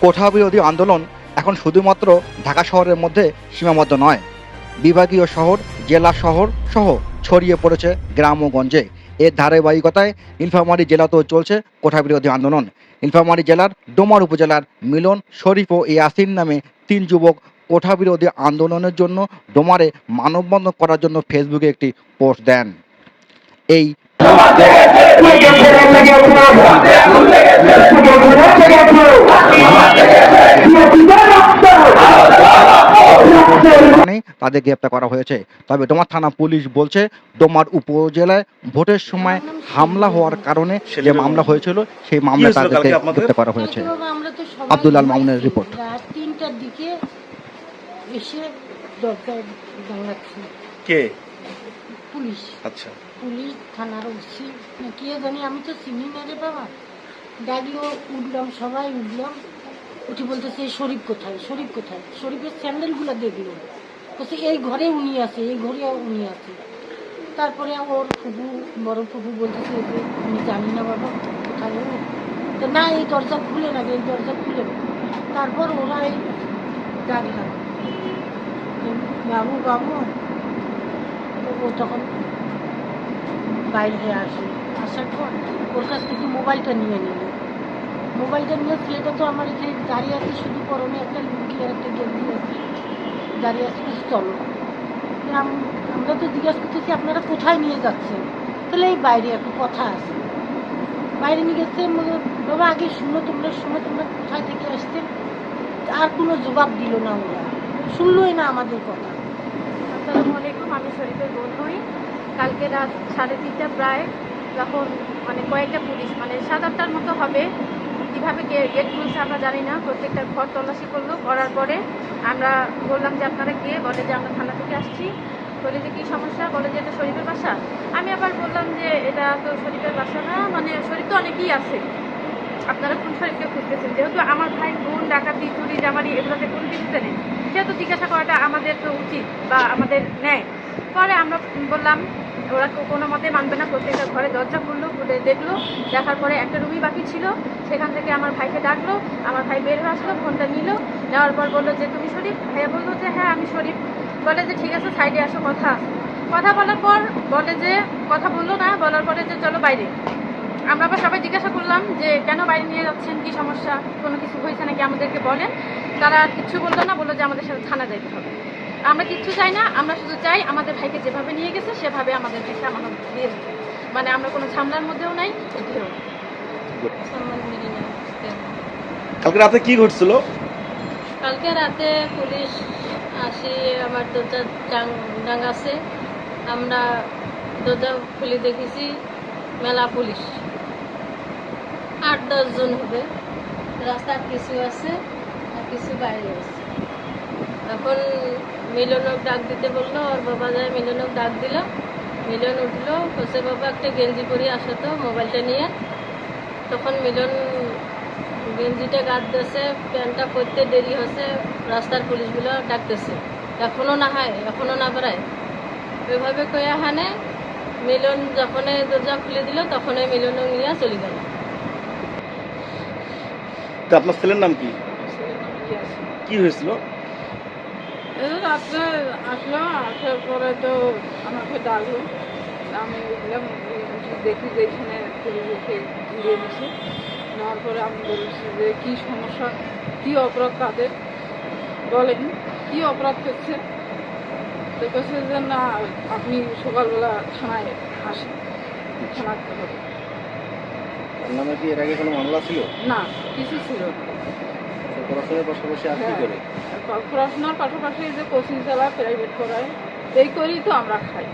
কোঠা বিরোধী আন্দোলন এখন শুধুমাত্র ঢাকা শহরের মধ্যে সীমাবদ্ধ নয় বিভাগীয় শহর জেলা শহর সহ ছড়িয়ে পড়েছে গ্রাম ও গঞ্জে এর ধারাবাহিকতায় নীলফামারী জেলাতেও চলছে কোঠা বিরোধী আন্দোলন নীলফামারী জেলার ডোমার উপজেলার মিলন শরীফ ও ইয়াসিন নামে তিন যুবক কোঠা বিরোধী আন্দোলনের জন্য ডোমারে মানববন্ধন করার জন্য ফেসবুকে একটি পোস্ট দেন এই তাদের গ্রেপ্তার করা হয়েছে। তবে ডোমার থানা পুলিশ বলছে ডোমার উপজেলায় ভোটের সময় হামলা হওয়ার কারণে যে মামলা হয়েছিল সেই হয়েছিল তাদেরকে গ্রেপ্তার করা হয়েছে। কালকে বাবা আমরা তো সবাই আব্দুল আল মামুনের রিপোর্ট। তিনটার দিকে এসে দরজায় কে? পুলিশ। আচ্ছা। পুলিশ থানার ওসি কে জানি আমি তো চিনি না রে বাবা। ডাকলো উঠলাম সবাই উঠলাম। উঠে বলতেছে "এই শরীফ কোথায়? শরীফ কোথায়? শরীফের স্যান্ডেলগুলো দেখল বলছে, এই ঘরে উনি আছে, এই ঘরে উনি আছে। তারপরে ওর ফুফু, বড় ফুফু বলতেছে আমি জানি না বাবা, কোথায় তো না, এই দরজা খুলে না, এই দরজা খুলে না। তারপর ওরা এই ডাকলাম বাবু বাবু। ও তখন বাইরে আসে। আসার পর ওর কাছ থেকে মোবাইলটা নিয়ে নিল। মোবাইলটা নিয়ে ছেলেটা তো আমার এখানে দাঁড়িয়ে আছে, শুধু পরনে একটা লুঙ্গি আর একটা গেঞ্জি আছে। দাঁড়িয়ে আছে চলো। আমরা তো জিজ্ঞাসা করতেছি, আপনারা কোথায় নিয়ে যাচ্ছেন? তাহলে এই বাইরে একটু কথা আছে। বাইরে নিয়ে গেছে? বাবা, আগে শুনো তোমরা শুনো তোমরা কোথায় থেকে আসছেন? আর কোনো জবাব দিল না ওরা। শুনলোই না আমাদের কথা। আসসালামু আলাইকুম, আমি শরীফের বোন হই কালকে রাত সাড়ে তিনটা প্রায়, যখন মানে কয়েকটা পুলিশ মানে সাত আটটার মতো হবে কীভাবে গেট খুলছে আমরা জানি না। প্রত্যেকটা ঘর তল্লাশি করল, করার পরে আমরা বললাম যে আপনারা কে? বলে যে আমরা থানা থেকে আসছি। বলে যে কী সমস্যা? বলে যে এটা শরীফের বাসা। আমি আবার বললাম যে এটা তো শরীফের বাসা না মানে শরীফ তো অনেকেই আছে। আপনারা কোন শরীফকে খুঁজতেছেন? যেহেতু আমার ভাই বোন, ডাকাতি, চুরি, জামারি, এগুলোতে কোনো কিছুতে নেই। সেহেতু জিজ্ঞাসা করাটা আমাদের তো উচিত বা আমাদের ন্যায়। পরে আমরা বললাম ওরা কোনো মতে মানবে না, প্রত্যেকটা ঘরে দরজা খুললো, খুলে দেখল, দেখার পরে একটা রুমই বাকি ছিল। সেখান থেকে আমার ভাইকে ডাকলো, আমার ভাই বের হয়ে আসলো, ফোনটা নিল, নেওয়ার পর বলল যে, তুমি শরীফ? ভাইয়া বলল যে হ্যাঁ আমি শরীফ। বলে যে, ঠিক আছে, সাইডে আসো, কথা। কথা বলার পর বলে যে, কথা বলল না, বলার পরে যে, চলো বাইরে। আমরা আবার সবাই জিজ্ঞাসা করলাম যে, কেন বাইরে নিয়ে যাচ্ছেন? কি সমস্যা? কোনো কিছু হয়েছে নাকি আমাদেরকে বলেন? তারা কিচ্ছু বলল না, বলল যে, আমাদের সাথে থানা যাইতে হবে। আমরা কিচ্ছু চাই না আমরা শুধু চাই আমাদের ভাইকে যেভাবে নিয়ে গেছে সেভাবে আমাদের ভাইকে আমাদের দিয়ে মানে আমরা কোনো ঝামেলার মধ্যেও নাই কালকে রাতে কি ঘটছিল? কালকে রাতে পুলিশ আসি আমার দরজা ডাঙ্গাছে। আমরা দরজা খুলে দেখেছি মেলা পুলিশ। আট দশজন হবে। রাস্তার কিছু আছে আর কিছু বাইরে আছে। এখন মিলনক ডাক দিতে বলল ওর বাবা যায় মিলনক ডাক দিল। মিলন উঠল হোসে বাবা একটা গেঞ্জি পরে আসো তো মোবাইলটা নিয়ে। তখন মিলন গেঞ্জিটা গাঁদতেছে প্যান্টটা পরতে দেরি হচ্ছে রাস্তার পুলিশগুলো ডাকতেছে। এখনও না হয় এখনও না বেড়ায়। ওইভাবে কয়ে হানে মিলন যখন দরজা খুলে দিল তখনই মিলন নিয়ে চলে গেল। আপনার ছেলের নাম কি? কি হয়েছিল? এই রাত্রে আসলো আসার পরে তো আমাকে ডাকলো। আমি উঠলাম দেখি যে এখানে পরিবেশে ঘিরে দিছে নেওয়ার পরে আমি বলছি যে কী সমস্যা? কী অপরাধ তাদের বলেন কী অপরাধ করছে তো যে না আপনি সকালবেলা থানায় আসেন থানাতে হবে। নামে কি এর আগে কোনো মামলা ছিল? না কিছু ছিল না। পড়াশোনার পাশাপাশি আর কি হ্যাঁ। করে পড়াশোনার পাশাপাশি যে কোচিং চালায় প্রাইভেট করায় এই করেই তো আমরা খাই